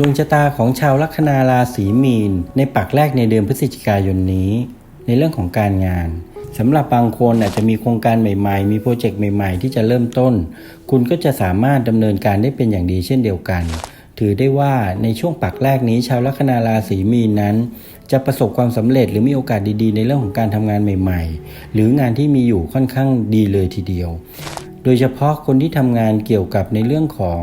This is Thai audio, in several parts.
ดวงชะตาของชาวลัคนาราศีมีน ในปักแรกในเดือนพฤศจิกายนนี้ ในเรื่องของการงานสำหรับบางคนอาจจะมีโครงการใหม่ๆ มีโปรเจกต์ใหม่ๆ ที่จะเริ่มต้น คุณก็จะสามารถดำเนินการได้เป็นอย่างดีเช่นเดียวกัน ถือได้ว่าในช่วงปักแรกนี้ชาวลัคนาราศีมีนนั้น จะประสบความสำเร็จหรือมีโอกาสดีๆ ในเรื่องของการทำงานใหม่ ๆ หรืองานที่มีอยู่ค่อนข้างดีเลยทีเดียว โดยเฉพาะคนที่ทำงานเกี่ยวกับในเรื่องของ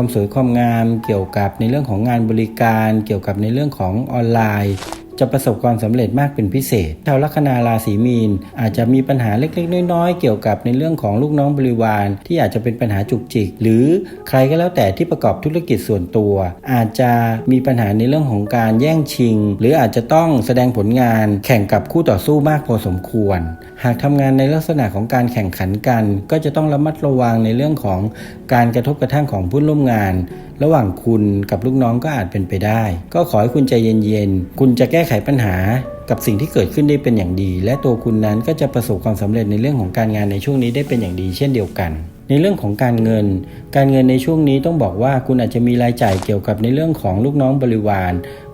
ความสวยความงาม เกี่ยวกับในเรื่องของงานบริการ เกี่ยวกับในเรื่องของออนไลน์ จะประสบความสำเร็จมากเป็นพิเศษ ชาวลัคนาราศีมีน อาจจะมีปัญหาเล็กๆ น้อยๆ เกี่ยวกับในเรื่องของลูกน้องบริวาร ที่อาจจะเป็นปัญหาจุกจิก หรือใครก็แล้วแต่ที่ประกอบธุรกิจส่วนตัว อาจจะมีปัญหาในเรื่องของการแย่งชิง หรืออาจจะต้องแสดงผลงานแข่งกับคู่ต่อสู้มากพอสมควร หากทำงานในลักษณะของการแข่งขันกัน ก็จะต้องระมัดระวังในเรื่องของการกระทบกระทั่งของผู้ร่วมงาน ระหว่างคุณกับลูกน้องก็อาจเป็นไปได้ ก็ขอให้คุณใจเย็นๆ คุณจะแก้ไขปัญหากับสิ่งที่เกิดขึ้นได้เป็นอย่างดี และตัวคุณนั้นก็จะประสบความสำเร็จในเรื่องของการงานในช่วงนี้ได้เป็นอย่างดี เช่นเดียวกัน ในเรื่องของการเงิน การเงินในช่วงนี้ต้องบอกว่าคุณอาจจะมีรายจ่ายเกี่ยวกับในเรื่องของลูกน้องบริวาร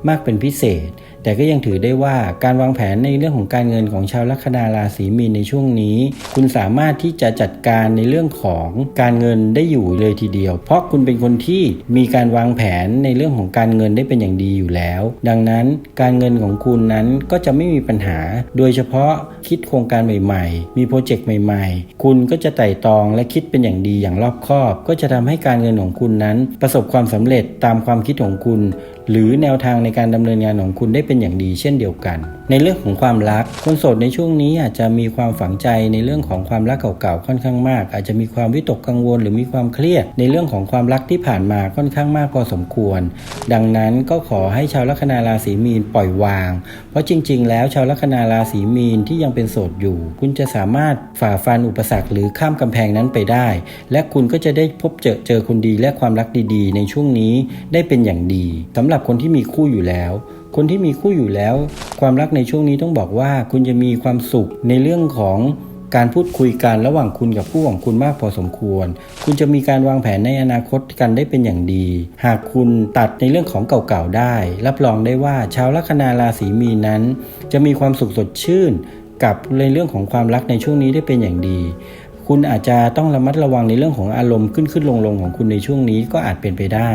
มากเป็นพิเศษ แต่ก็ยังถือได้ว่าการวางแผนในเรื่องของการเงินของชาวลัคนาราศีมีนในช่วงนี้ คุณสามารถที่จะจัดการในเรื่องของการเงินได้อยู่เลยทีเดียว เพราะคุณเป็นคนที่มีการวางแผนในเรื่องของการเงินได้เป็นอย่างดีอยู่แล้ว ดังนั้นการเงินของคุณนั้นก็จะไม่มีปัญหา โดยเฉพาะคิดโครงการใหม่ ๆ มีโปรเจกต์ใหม่ ๆ คุณก็จะไต่ตองและคิดเป็นอย่างดีอย่างรอบคอบ ก็จะทำให้การเงินของคุณนั้น ประสบความสำเร็จตามความคิดของคุณ หรือแนวทางในการดำเนินงานของคุณได้เป็นอย่างดีเช่นเดียวกัน ในเรื่องของความรัก คนโสดในช่วงนี้อาจจะมีความฝังใจในเรื่องของความรักเก่าๆค่อนข้างมาก อาจจะมีความวิตกกังวล หรือมีความเครียด ในเรื่องของความรักที่ผ่านมาค่อนข้างมากพอสมควร ดังนั้นก็ขอให้ชาวลัคนาราศีมีนปล่อยวาง เพราะจริง ๆ แล้วชาวลัคนาราศีมีนที่ยังเป็นโสดอยู่ คุณจะสามารถฝ่าฟันอุปสรรคหรือข้ามกำแพงนั้นไปได้ และคุณก็จะได้พบเจอเจอคนดีและความรักดีๆ ในช่วงนี้ได้เป็นอย่างดีสำหรับคนที่มีคู่อยู่แล้ว คนที่มีคู่อยู่แล้ว ความรักในช่วงนี้ต้องบอกว่าคุณจะมีความสุขในเรื่องของการพูดคุยกันระหว่างคุณกับคู่ของคุณมากพอสมควร คุณจะมีการวางแผนในอนาคตกันได้เป็นอย่างดี หากคุณตัดในเรื่องของเก่าๆได้ รับรองได้ว่าชาวลัคนาราศีมีนนั้น จะมีความสุขสดชื่น กับในเรื่องของความรักในช่วงนี้ได้เป็นอย่างดี คุณอาจจะต้องระมัดระวังในเรื่องของอารมณ์ขึ้นขึ้นลงลงๆของคุณในช่วงนี้ก็อาจเป็นไปได้